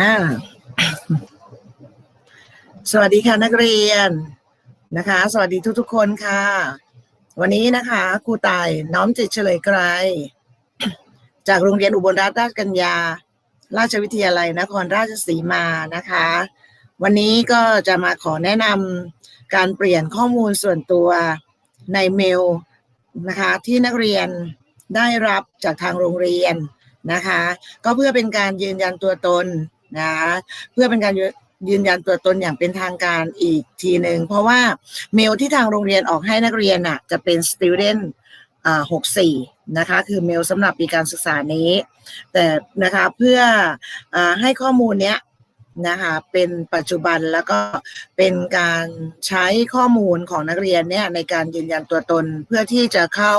อ่า สวัสดีค่ะนักเรียนนะคะ สวัสดีทุกๆคนค่ะ วันนี้นะคะครูต่ายน้อมจิตเฉลยไกรจากโรงเรียนอุบลราชราชกัญญา ราชวิทยาลัยนครราชสีมานะคะ วันนี้ก็จะมาขอแนะนำการเปลี่ยนข้อมูลส่วนตัวในเมลนะคะที่นักเรียนได้รับจากทางโรงเรียน นะคะ ก็เพื่อเป็นการยืนยันตัวตนนะคะเพื่อเป็นการยืนยันตัวตนอย่างเป็นทางการอีกทีหนึ่งเพราะว่าเมลที่ทางโรงเรียนออกให้นักเรียนอะจะเป็น student อ่าหกสี่นะคะคือเมลสำหรับปีการศึกษานี้ แต่นะคะเพื่ออให้ข้อมูลเนี้ยนะคะเป็นปัจจุบันแล้วก็เป็นการใช้ข้อมูลของนักเรียนเนี่ยในการยืนยันตัวตนเพื่อที่จะเข้า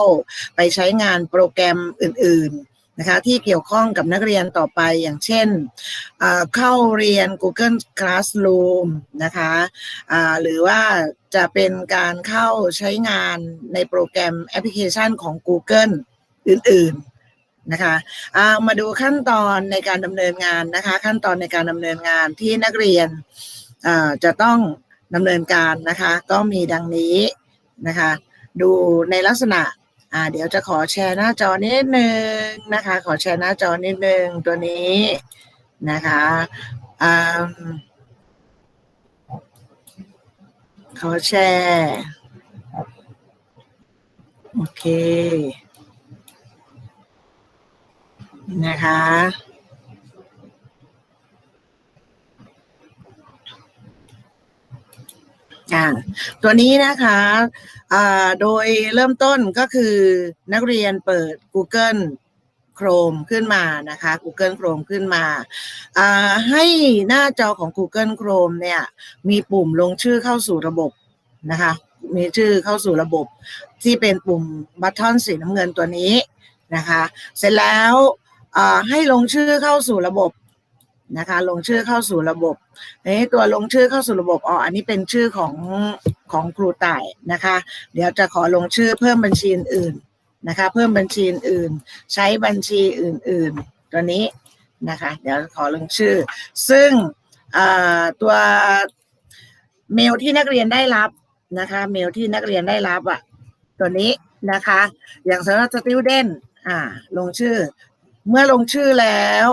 ไปใช้งานโปรแกรมอื่น ๆ นะคะที่เกี่ยวข้องกับนักเรียนต่อไปอย่างเช่น เข้าเรียน Google Classroom นะคะหรือว่าจะเป็นการเข้าใช้งานในโปรแกรมแอปพลิเคชันของ Google อื่นๆนะคะมาดูขั้นตอนในการดำเนินงานนะคะ ขั้นตอนในการดำเนินงานที่นักเรียนจะต้องดำเนินการนะคะ ก็มีดังนี้นะคะ ดูในลักษณะ อ่าเดี๋ยวจะขอแชร์หน้าจอนิดนึงนะคะ ขอแชร์หน้าจอนิดนึงตัวนี้นะคะอ่าขอแชร์โอเคนะคะ อ่าตัวนี้นะคะอ่าโดยเริ่มต้นก็คือนักเรียนเปิด Google Chrome ขึ้นมานะคะ Google Chrome ขึ้นมาอ่าให้หน้าจอของ Google Chrome เนี่ย มีปุ่มลงชื่อเข้าสู่ระบบนะคะมีชื่อเข้าสู่ระบบที่เป็นปุ่มบัตทอนสีน้ำเงินตัวนี้นะคะ เสร็จแล้วให้ลงชื่อเข้าสู่ระบบ นะคะ ลงชื่อเข้าสู่ระบบนี่ตัวลงชื่อเข้าสู่ระบบอ๋ออันนี้เป็นชื่อของของครูต่ายนะคะ เดี๋ยวจะขอลงชื่อเพิ่มบัญชีอื่นนะคะ เพิ่มบัญชีอื่นใช้บัญชีอื่น ๆ ตัวนี้นะคะ เดี๋ยวขอลงชื่อ ซึ่งตัวเมลที่นักเรียนได้รับนะคะ เมลที่นักเรียนได้รับอะตัวนี้นะคะ อย่างสำหรับ student อ่าลงชื่อ เมื่อลงชื่อแล้ว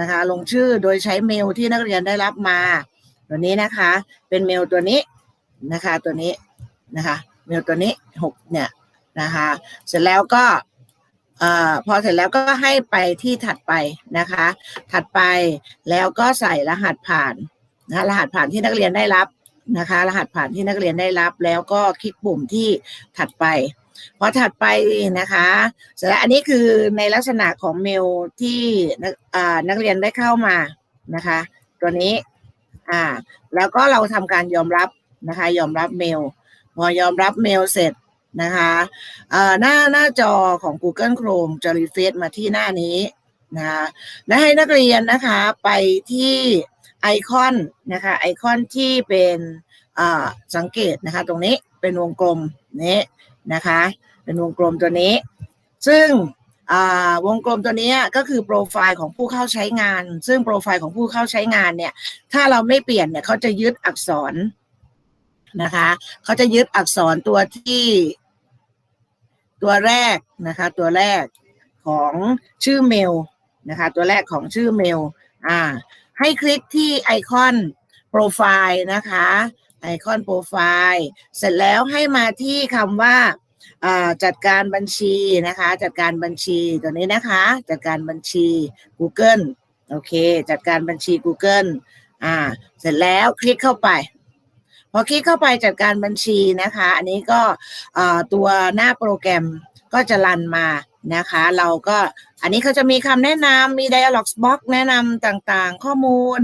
นะคะ ลงชื่อโดยใช้เมลที่นักเรียนได้รับมา ตัวนี้นะคะ เป็นเมลตัวนี้นะคะ ตัวนี้นะคะ เมลตัวนี้หกเนี่ยนะคะ เสร็จแล้วก็อพอเสร็จแล้วก็ให้ไปที่ถัดไปนะคะ ถัดไปแล้วก็ใส่รหัสผ่านนะรหัสผ่านที่นักเรียนได้รับนะคะ รหัสผ่านที่นักเรียนได้รับ แล้วก็คลิกปุ่มที่ถัดไป พอถัดไปนะคะเสร็จแล้วอันนี้คือในลักษณะของเมลที่นักเรียนได้เข้ามานะคะ ตัวนี้อ่าแล้วก็เราทำการยอมรับนะคะ ยอมรับเมล พอยอมรับเมลเสร็จนะคะหน้าหน้าจอของ Google Chrome จะรีเฟซมาที่หน้านี้นะคะและให้นักเรียนนะคะไปที่ไอคอนนะคะไอคอนที่เป็นสังเกตนะคะ ตรงนี้เป็นวงกลมนี้ นะคะ เป็นวงกลมตัวนี้ ซึ่งวงกลมตัวนี้ก็คือโปรไฟล์ของผู้เข้าใช้งาน ซึ่งโปรไฟล์ของผู้เข้าใช้งานเนี่ย ถ้าเราไม่เปลี่ยนเนี่ยเขาจะยึดอักษรนะคะเขาจะยึดอักษรตัวที่ตัวแรกนะคะ ตัวแรกของชื่อเมลนะคะ ตัวแรกของชื่อเมลอ่า ให้คลิกที่ไอคอนโปรไฟล์นะคะ ไอคอนโปรไฟล์เสร็จแล้วให้มาที่คำว่าจัดการบัญชีนะคะ จัดการบัญชีตัวนี้นะคะ จัดการบัญชี Google โอเค จัดการบัญชี Google อ่า เสร็จแล้วคลิกเข้าไป พอคลิกเข้าไปจัดการบัญชีนะคะ อันนี้ก็ตัวหน้าโปรแกรม ก็จะรันมานะคะ เราก็อันนี้เขาจะมีคำแนะนำมี dialog box แนะนำต่างๆ ข้อมูล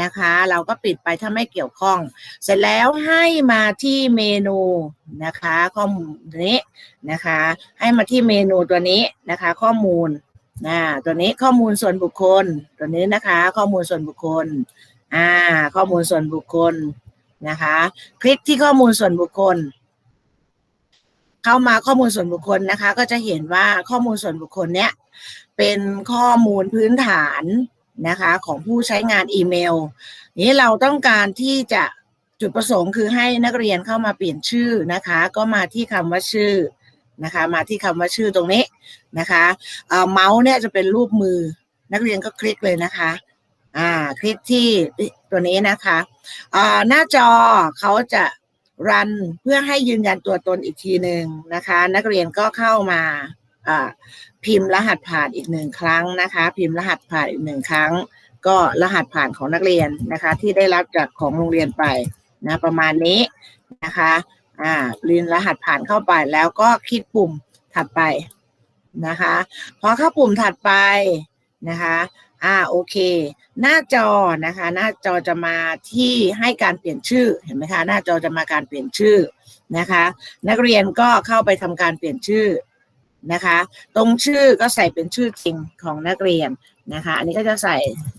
นะคะ เราก็ปิดไปถ้าไม่เกี่ยวข้อง เสร็จแล้วให้มาที่เมนูนะคะ ข้อมูลนี้นะคะ ให้มาที่เมนูตัวนี้นะคะ ข้อมูลนะตัวนี้ข้อมูลส่วนบุคคล ตัวนี้นะคะ ข้อมูลส่วนบุคคลอ่าข้อมูลส่วนบุคคลนะคะ คลิกที่ข้อมูลส่วนบุคคล เข้ามาข้อมูลส่วนบุคคลนะคะ ก็จะเห็นว่าข้อมูลส่วนบุคคลเนี้ยเป็นข้อมูลพื้นฐานนะคะของผู้ใช้งานอีเมล นี้เราต้องการที่จะจุดประสงค์คือให้นักเรียนเข้ามาเปลี่ยนชื่อนะคะ ก็มาที่คำว่าชื่อนะคะมาที่คำว่าชื่อตรงนี้นะคะเอ่อเมาส์เนี่ยจะเป็นรูปมือนักเรียนก็คลิกเลยนะคะอ่าคลิกที่ตัวนี้นะคะอ่าหน้าจอเขาจะ รันเพื่อให้ยืนยันตัวตนอีกทีหนึ่งนะคะ นักเรียนก็เข้ามาพิมพ์รหัสผ่านอีกหนึ่งครั้งนะคะ พิมพ์รหัสผ่านอีกหนึ่งครั้ง ก็รหัสผ่านของนักเรียนนะคะ ที่ได้รับจากของโรงเรียนไปนะประมาณนี้นะคะอ่าเรียนรหัสผ่านเข้าไปแล้วก็คลิกปุ่มถัดไปนะคะพอเข้าปุ่มถัดไปนะคะ อ่าโอเค หน้าจอนะคะ หน้าจอจะมาที่ให้การเปลี่ยนชื่อเห็นไหมคะ หน้าจอจะมาการเปลี่ยนชื่อนะคะ นักเรียนก็เข้าไปทำการเปลี่ยนชื่อนะคะ ตรงชื่อก็ใส่เป็นชื่อจริงของนักเรียนนะคะ อันนี้ก็จะใส่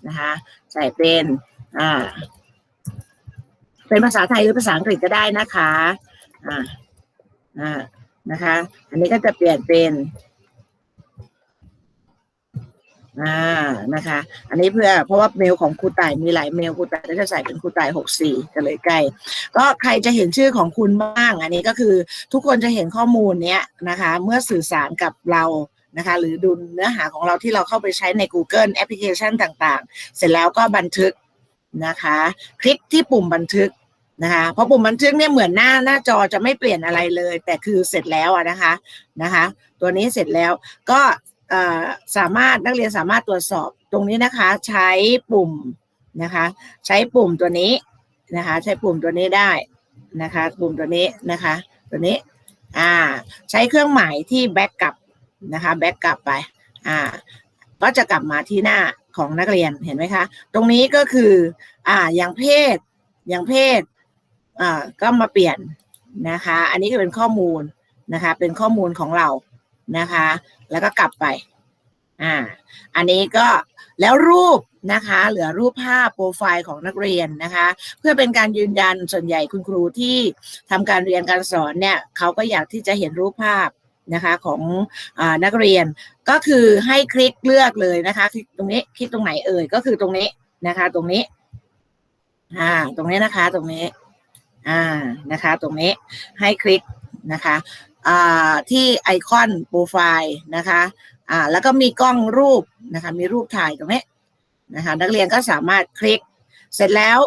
นะคะ ใส่เป็นอ่าเป็นภาษาไทยหรือภาษาอังกฤษก็ได้นะคะอ่าอ่านะคะ อันนี้ก็จะเปลี่ยนเป็น อ่านะคะ อันนี้เพื่อเพราะว่าเมลของครูต่ายมีหลายเมลครูต่ายก็จะใส่เป็นครูต่ายหกสี่ก็เลยใกล้ก็ใครจะเห็นชื่อของคุณบ้าง อันนี้ก็คือทุกคนจะเห็นข้อมูลเนี้ยนะคะ เมื่อสื่อสารกับเรานะคะหรือดูเนื้อหาของเราที่เราเข้าไปใช้ใน Google แอปพลิเคชันต่างๆ เสร็จแล้วก็บันทึกนะคะ คลิกที่ปุ่มบันทึกนะคะเพราะปุ่มบันทึกเนี่ยเหมือนหน้าหน้าจอจะไม่เปลี่ยนอะไรเลย แต่คือเสร็จแล้วอะนะคะนะคะ ตัวนี้เสร็จแล้วก็ สามารถนักเรียนสามารถตรวจสอบตรงนี้นะคะ ใช้ปุ่มนะคะ ใช้ปุ่มตัวนี้นะคะ ใช้ปุ่มตัวนี้ได้นะคะ ปุ่มตัวนี้นะคะ ตัวนี้อ่าใช้เครื่องหมายที่แบ็กกลับนะคะแบ็กกลับไปอ่าก็จะกลับมาที่หน้าของนักเรียนเห็นไหมคะ ตรงนี้ก็คืออ่าอย่างเพศ อย่างเพศอ่าก็มาเปลี่ยนนะคะ อันนี้ก็เป็นข้อมูลนะคะ เป็นข้อมูลของเรา นะคะ แล้วก็กลับไป อ่า อันนี้ก็แล้วรูปนะคะ เหลือรูปภาพโปรไฟล์ของนักเรียนนะคะ เพื่อเป็นการยืนยันส่วนใหญ่คุณครูที่ทำการเรียนการสอนเนี่ยเขาก็อยากที่จะเห็นรูปภาพนะคะของอานักเรียนก็คือให้คลิกเลือกเลยนะคะคลิกตรงนี้คลิกตรงไหนเอ่ยก็คือตรงนี้นะคะ ตรงนี้อ่าตรงนี้นะคะตรงนี้อ่านะคะ ตรงนี้ให้คลิกนะคะ ที่ไอคอนโปรไฟล์นะคะอ่าแล้วก็มีกล้องรูปนะคะมีรูปถ่ายตรงนี้นะคะนักเรียนก็สามารถคลิก เสร็จแล้ว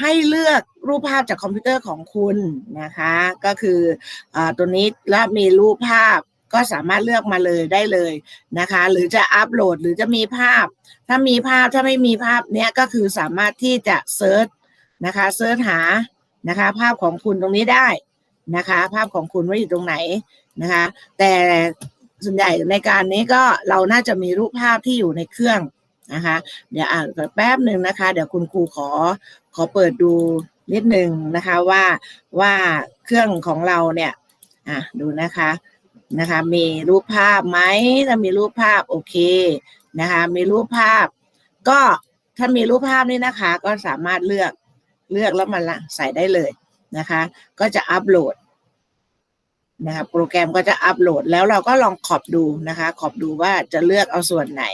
ให้เลือกรูปภาพจากคอมพิวเตอร์ของคุณนะคะ ก็คืออตัวนี้แล้วมีรูปภาพก็สามารถเลือกมาเลยได้เลยนะคะ หรือจะอัปโหลดหรือจะมีภาพ ถ้ามีภาพถ้าไม่มีภาพเนี้ยก็คือสามารถที่จะเซิร์ชนะคะเซิร์ชหานะคะภาพของคุณตรงนี้ได้ นะคะ ภาพของคุณว่าอยู่ตรงไหนนะคะ แต่ส่วนใหญ่ในการนี้ก็เราน่าจะมีรูปภาพที่อยู่ในเครื่องนะคะ เดี๋ยวอ่านแป๊บหนึ่งนะคะ เดี๋ยวคุณครูขอขอเปิดดูนิดหนึ่งนะคะว่าว่าเครื่องของเราเนี่ยอะดูนะคะนะคะมีรูปภาพไหมถ้ามีรูปภาพโอเคนะคะมีรูปภาพ ก็ถ้ามีรูปภาพนี่นะคะ ก็สามารถเลือกเลือกแล้วมันละใส่ได้เลย นะคะ ก็จะอัปโหลดนะคะโปรแกรมก็จะอัปโหลดแล้วเราก็ลองขอบดูนะคะ ขอบดูว่าจะเลือกเอาส่วนไหน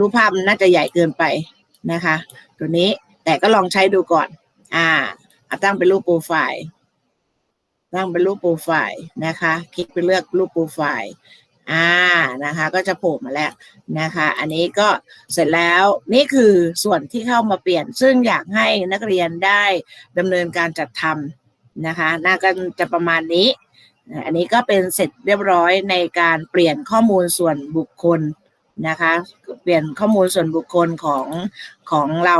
รูปภาพมันน่าจะใหญ่เกินไปนะคะ ตัวนี้แต่ก็ลองใช้ดูก่อน อ่าตั้งเป็นรูปโปรไฟล์ตั้งเป็นรูปโปรไฟล์นะคะ คลิกไปเลือกรูปโปรไฟล์ อ่านะคะก็จะโผล่มาแล้วนะคะ อันนี้ก็เสร็จแล้วนี่คือส่วนที่เข้ามาเปลี่ยน ซึ่งอยากให้นักเรียนได้ดำเนินการจัดทำนะคะน่าก็จะประมาณนี้ อันนี้ก็เป็นเสร็จเรียบร้อยในการเปลี่ยนข้อมูลส่วนบุคคลนะคะ เปลี่ยนข้อมูลส่วนบุคคลของของเรา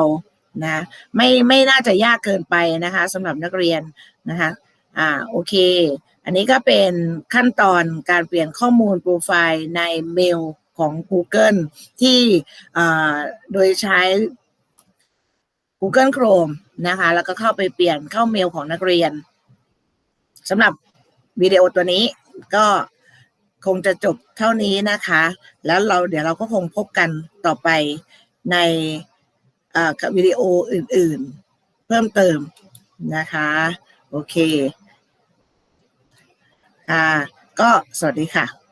นะไม่ไม่น่าจะยากเกินไปนะคะสำหรับนักเรียนนะคะอ่าโอเค อันนี้ก็เป็นขั้นตอนการเปลี่ยนข้อมูลโปรไฟล์ในเมลของ Google ที่โดยใช้ Google Chrome นะคะ แล้วก็เข้าไปเปลี่ยนเข้าเมลของนักเรียนสำหรับวิดีโอตัวนี้ก็คงจะจบเท่านี้นะคะ แล้วเราเดี๋ยวเราก็คงพบกันต่อไปในวิดีโออื่นๆ เพิ่มเติมนะคะ โอเค อ่าก็สวัสดีค่ะ